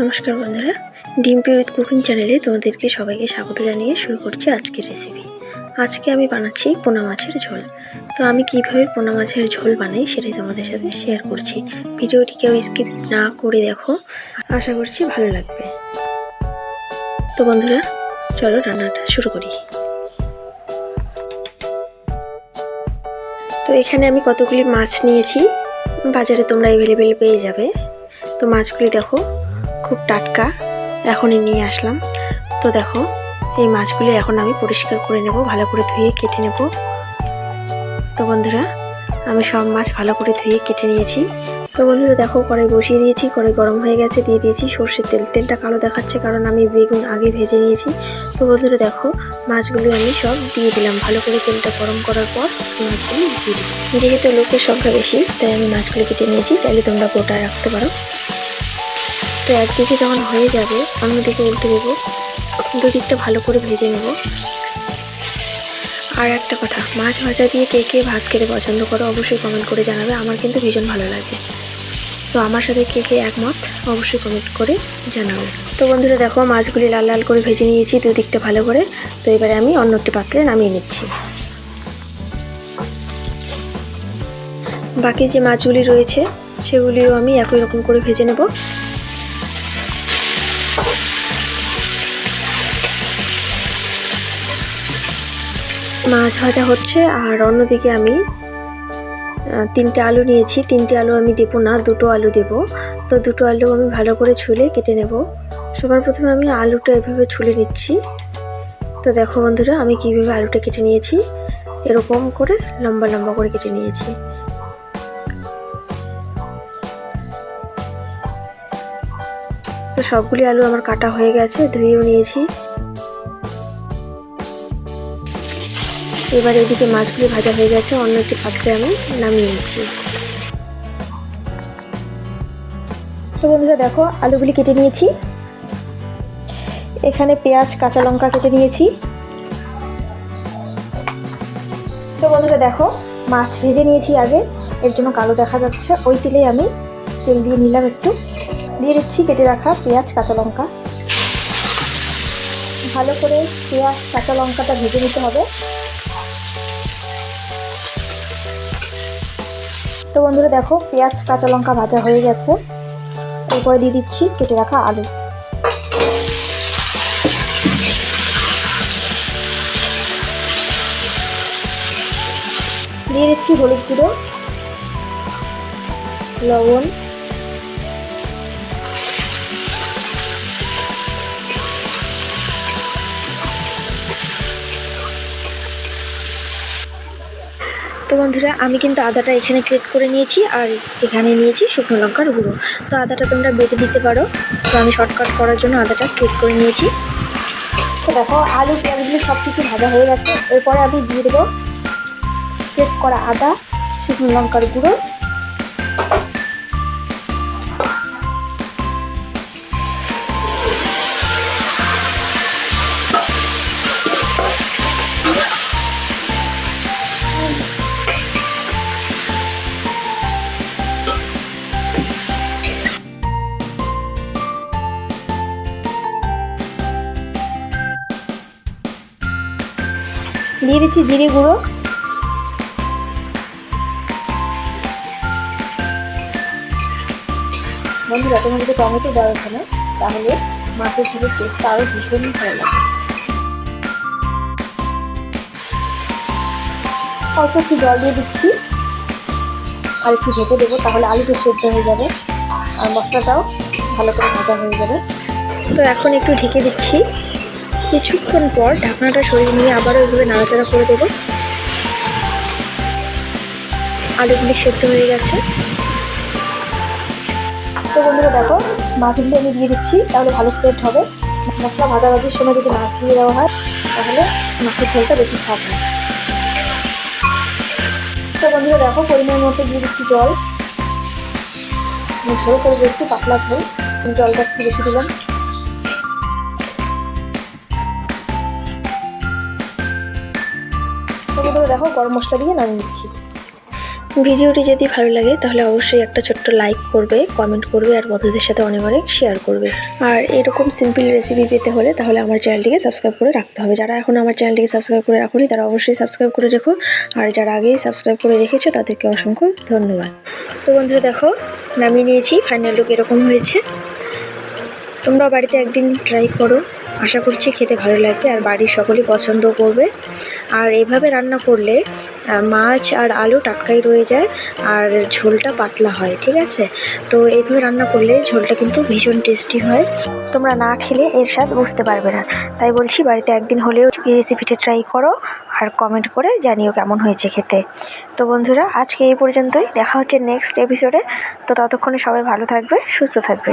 নমস্কার বন্ধুরা। Dimpy with cooking চ্যানেলে তোমাদেরকে সবাইকে স্বাগত জানিয়ে শুরু করছি আজকের রেসিপি আজকে আমি বানাচ্ছি পোনা মাছের ঝোল। তো আমি কীভাবে পোনা মাছের ঝোল বানাই সেটাই তোমাদের সাথে শেয়ার করছি। ভিডিওটি কেউ স্কিপ না করে দেখো। আশা করছি ভালো লাগবে। তো বন্ধুরা, চলো রান্নাটা শুরু করি। তো এখানে আমি কতগুলি মাছ নিয়েছি। বাজারে তোমরা অ্যাভেলেবেল পেয়ে যাবে। তো মাছগুলি দেখো খুব টাটকা এখনই নিয়ে আসলাম। তো দেখো, এই মাছগুলি এখন আমি পরিষ্কার করে নেব, ভালো করে ধুয়ে কেটে নেব। তো বন্ধুরা, আমি সব মাছ ভালো করে ধুয়ে কেটে নিয়েছি। তো বন্ধুরা, দেখো, কড়াই বসিয়ে দিয়েছি, কড়াই গরম হয়ে গেছে, দিয়ে দিয়েছি সর্ষের তেল। তেলটা কালো দেখাচ্ছে কারণ আমি বেগুন আগে ভেজে নিয়েছি। তো বন্ধুরা, দেখো, মাছগুলি আমি সব দিয়ে দিলাম। ভালো করে তেলটা গরম করার পর মাছগুলি দিয়ে দিই যেহেতু লোকের সংখ্যা বেশি, তাই আমি মাছগুলি কেটে নিয়েছি। চাইলে তোমরা গোটা রাখতে পারো। তো একদিকে যখন হয়ে যাবে অন্যদিকে উল্টে দেবো। দুদিকটা ভালো করে ভেজে নেব। আর একটা কথা, মাছ ভাজা দিয়ে কে কে ভাত খেতে পছন্দ করো অবশ্যই কমেন্ট করে জানাবে। আমার কিন্তু ভীষণ ভালো লাগে। তো আমার সাথে কে কে একমত, অবশ্যই কমেন্ট করে জানাবে তো বন্ধুরা দেখো, মাছগুলি লাল লাল করে ভেজে নিয়েছি দুদিকটা ভালো করে। তো এবারে আমি অন্য একটি পাত্রে নামিয়ে নিচ্ছি। বাকি যে মাছগুলি রয়েছে, সেগুলিও আমি একই রকম করে ভেজে নেব। মাছ ভাজা হচ্ছে, আর অন্যদিকে আমি তিনটে আলু নিয়েছি। তিনটে আলু আমি দেবো না, দুটো আলু দেবো। তো দুটো আলু আমি ভালো করে ছুলে কেটে নেব। সবার প্রথমে আমি আলুটা এভাবে ছুলে নিচ্ছি। তো দেখো বন্ধুরা, আমি কীভাবে আলুটা কেটে নিয়েছি। এরকম করে, লম্বা লম্বা করে কেটে নিয়েছি। তো সবগুলি আলু আমার কাটা হয়ে গেছে, ধুয়েও নিয়েছি। এবার এদিকে মাছগুলি ভাজা হয়ে গেছে, অন্য একটি পাত্রে আমি নামিয়ে নিচ্ছি। তো বন্ধুরা দেখো, আলুগুলি কেটে নিয়েছি। এখানে পেঁয়াজ, কাঁচা লঙ্কা কেটে নিয়েছি। তো বন্ধুরা দেখো, মাছ ভেজে নিয়েছি আগে, এর জন্য কালো দেখা যাচ্ছে। ওই তেলেই আমি তেল দিয়ে নিলাম একটু। দিয়ে দিচ্ছি কেটে রাখা পেঁয়াজ, কাঁচা লঙ্কা। ভালো করে পেঁয়াজ, কাঁচা লঙ্কাটা ভেজে নিতে হবে। তো বন্ধুরা দেখো, পেঁয়াজ, কাঁচা লঙ্কা ভাজা হয়ে গেছে। এরপরে দিয়ে দিচ্ছি কেটে রাখা আলু। দিয়ে দিচ্ছি হলুদ গুঁড়ো, লবণ তো বন্ধুরা, আমি কিন্তু আদাটা এখানে গ্রেট করে নিয়েছি আর এখানে নিয়েছি শুকনো লঙ্কার গুঁড়ো। তো আদাটা তোমরা বেটে দিতে পারো। তো আমি শর্টকাট করার জন্য আদাটা গ্রেট করে নিয়েছি। তো দেখো, আলু, পেঁয়াজগুলো সব কিছু ভাজা হয়ে গেছে। এরপরে আমি দিয়ে দেবো গ্রেট করা আদা, শুকনো লঙ্কার গুঁড়ো দিয়ে দিচ্ছি জিরে গুঁড়ো। বন্ধুরা তোমরা যদি টমেটো দাও এখানে, তাহলে মাছের ঝোলের টেস্টটা আরও ভীষণ ভালো লাগে অল্প একটু জল দিয়ে দিচ্ছি। আর একটু ঢেকে দেবো, তাহলে আলুটা সেদ্ধ হয়ে যাবে। আর মশলাটাও ভালো করে ভাজা হয়ে যাবে। তো এখন একটু ঢেকে দিচ্ছি। কিছুক্ষণ পর ঢাকনাটা সরিয়ে নিয়ে আবারও এভাবে নাড়াচাড়া করে দেবো। আলুগুলি সেদ্ধ হয়ে গেছে। তো বন্ধুরা দেখো, মাছগুলি আমি দিয়ে দিচ্ছি, তাহলে ভালো সেট হবে। মশলা ভাজাভাজির সময় যদি মাছ দিয়ে দেওয়া হয়, তাহলে মাছের ঝোলটা বেশি স্বাদ হয়। তো বন্ধুরা দেখো, পরিমাণ মতো দিয়ে দিচ্ছি জল। ঝোল করব একটু পাতলা ঝোল জলটা একটু বেশি দিলাম। বন্ধুরা দেখো, গরম মশলা দিয়ে নামিয়ে নিচ্ছি। ভিডিওটি যদি ভালো লাগে, তাহলে অবশ্যই একটা ছোট্ট লাইক করবে কমেন্ট করবে, আর বন্ধুদের সাথে অনেক অনেক শেয়ার করবে। আর এরকম সিম্পল রেসিপি পেতে হলে, তাহলে আমার চ্যানেলটিকে সাবস্ক্রাইব করে রাখতে হবে। যারা এখন আমার চ্যানেলটিকে সাবস্ক্রাইব করে রাখুনি, তারা অবশ্যই সাবস্ক্রাইব করে রেখো। আর যারা আগেই সাবস্ক্রাইব করে রেখেছো, তাদেরকে অসংখ্য ধন্যবাদ। তো বন্ধুরা দেখো, নামিয়ে নিয়েছি ফাইনাল লুক এরকম হয়েছে। তোমরা বাড়িতে একদিন ট্রাই করো। আশা করছি খেতে ভালো লাগবে আর বাড়ির সকলেই পছন্দ করবে। আর এইভাবে রান্না করলে মাছ আর আলু টাটকাই রয়ে যায় আর ঝোলটা পাতলা হয়, ঠিক আছে? তো এইভাবে রান্না করলে ঝোলটা কিন্তু ভীষণ টেস্টি হয়। তোমরা না খেলে এর স্বাদ বুঝতে পারবে না। তাই বলছি, বাড়িতে একদিন হলেও এই রেসিপিটা ট্রাই করো আর কমেন্ট করে জানিও কেমন হয়েছে খেতে। তো বন্ধুরা, আজকে এই পর্যন্তই। দেখা হচ্ছে নেক্সট এপিসোডে তো ততক্ষণে সবাই ভালো থাকবে, সুস্থ থাকবে।